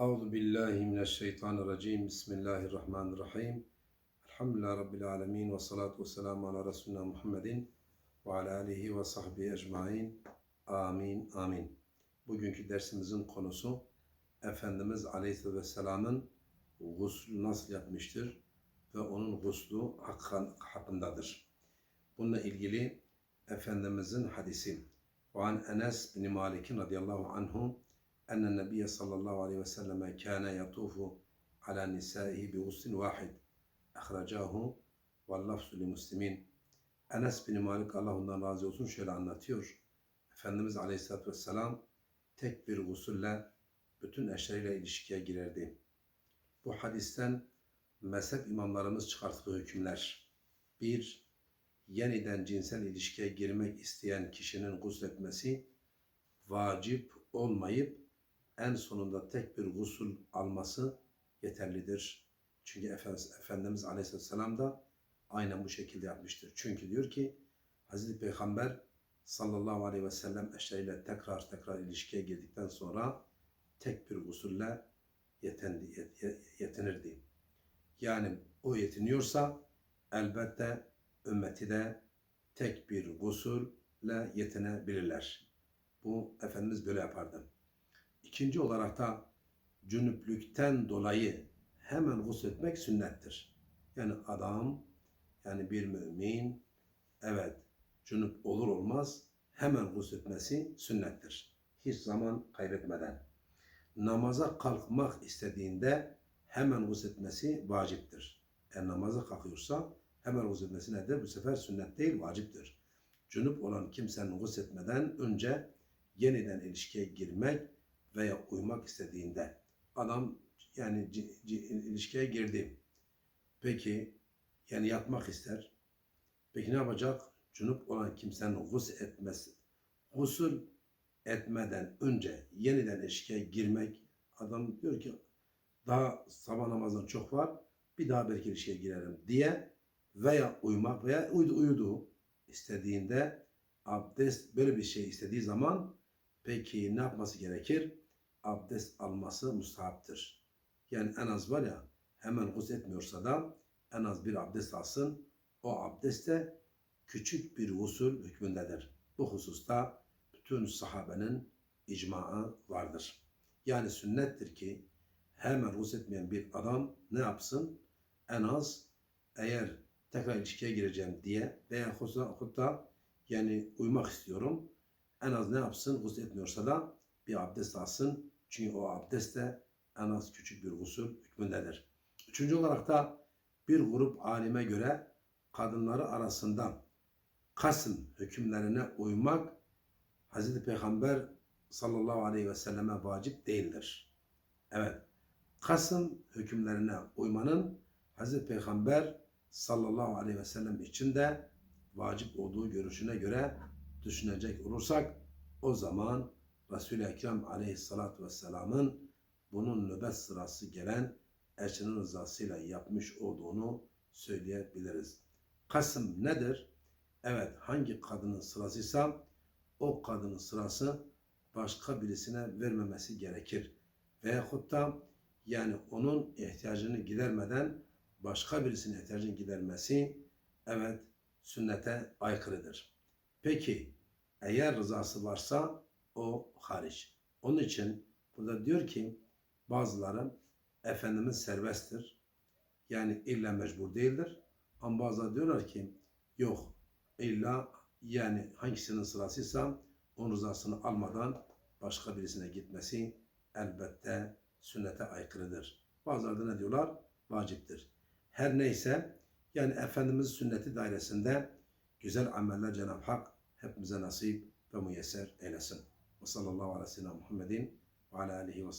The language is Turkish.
Euzu billahi mineşşeytanirracim. Bismillahirrahmanirrahim. Elhamdülillahi rabbil alamin ve salatu vesselamu ala resulina Muhammedin ve ala alihi ve sahbihi ecmaîn. Amin. Amin. Bugünkü dersimizin konusu Efendimiz Aleyhisselatü Vesselam'ın gusül nasıl yapmıştır ve onun guslu hakkındadır. Bununla ilgili Efendimizin hadisi. Ve an Enes bin Malik radıyallahu anhu aleyhi ve selleme kâne yatufu ala nisaihi bi guslin vahid. Ahracahu ve lafzu li muslimin. Enes bin Malik Allah ondan razı olsun şöyle anlatıyor. Efendimiz aleyhissalatü vesselam tek bir gusulle bütün eşleriyle ilişkiye girerdi. Bu hadisten mezhep imamlarımız çıkarttığı hükümler. 1. Yeniden cinsel ilişkiye girmek isteyen kişinin gusletmesi vacip olmayıp en sonunda tek bir gusul alması yeterlidir. Çünkü Efendimiz Aleyhisselam da aynen bu şekilde yapmıştır. Çünkü diyor ki Hazreti Peygamber sallallahu aleyhi ve sellem eşleriyle tekrar tekrar ilişkiye girdikten sonra tek bir gusulle yetendi, yetinirdi. Yani o yetiniyorsa elbette ümmeti de tek bir gusulle yetinebilirler. Bu Efendimiz böyle yapardı. İkinci olarak da cünüplükten dolayı hemen gusletmek sünnettir. Yani adam, yani bir mümin, evet cünüp olur olmaz hemen gusletmesi sünnettir. Hiç zaman kaybetmeden. Namaza kalkmak istediğinde hemen gusletmesi vaciptir. Eğer namaza kalkıyorsa hemen gusletmesi nedir? Bu sefer sünnet değil, vaciptir. Cünüp olan kimsenin gusletmeden önce yeniden ilişkiye girmek veya uymak istediğinde adam yani ilişkiye girdi. Peki yani yatmak ister. Peki ne yapacak? Cunup olan kimsenin gusül etmesi. Gusül etmeden önce yeniden ilişkiye girmek adam diyor ki daha sabah namazından çok var bir daha belki ilişkiye girerim diye veya uyumak veya uyudu uyudu istediğinde abdest böyle bir şey istediği zaman peki ne yapması gerekir? Abdest alması mustahaptır. Yani en az var ya hemen gusül etmiyorsa da en az bir abdest alsın. O abdest de küçük bir usul hükmündedir. Bu hususta bütün sahabenin icmaı vardır. Yani sünnettir ki hemen etmeyen bir adam ne yapsın? En az eğer tekrar ilişkiye gireceğim diye veya hutta yani uyumak istiyorum. En az ne yapsın? Gusül etmiyorsa da bir abdest alsın. Çünkü o abdest de en az küçük bir usul hükmündedir. Üçüncü olarak da bir grup alime göre kadınları arasında Kasım hükümlerine uymak Hz. Peygamber sallallahu aleyhi ve selleme vacip değildir. Evet, Kasım hükümlerine uymanın Hz. Peygamber sallallahu aleyhi ve sellem için de vacip olduğu görüşüne göre düşünecek olursak o zaman Resul-i Ekrem aleyhissalatü vesselamın bunun nöbet sırası gelen eşinin rızasıyla yapmış olduğunu söyleyebiliriz. Kasım nedir? Evet hangi kadının sırasıysa o kadının sırası başka birisine vermemesi gerekir. Veyahut da yani onun ihtiyacını gidermeden başka birisinin ihtiyacını gidermesi evet sünnete aykırıdır. Peki eğer rızası varsa o hariç. Onun için burada diyor ki bazıları Efendimiz serbesttir. Yani illa mecbur değildir. Ama bazıları diyorlar ki yok illa yani hangisinin sırasıysa onun rızasını almadan başka birisine gitmesi elbette sünnete aykırıdır. Bazıları da ne diyorlar? Vaciptir. Her neyse yani Efendimiz sünneti dairesinde güzel ameller Cenab-ı Hak hepimize nasip ve müyesser eylesin. Ve sallallahu aleyhi ve sellem Muhammedin ve ala alihi ve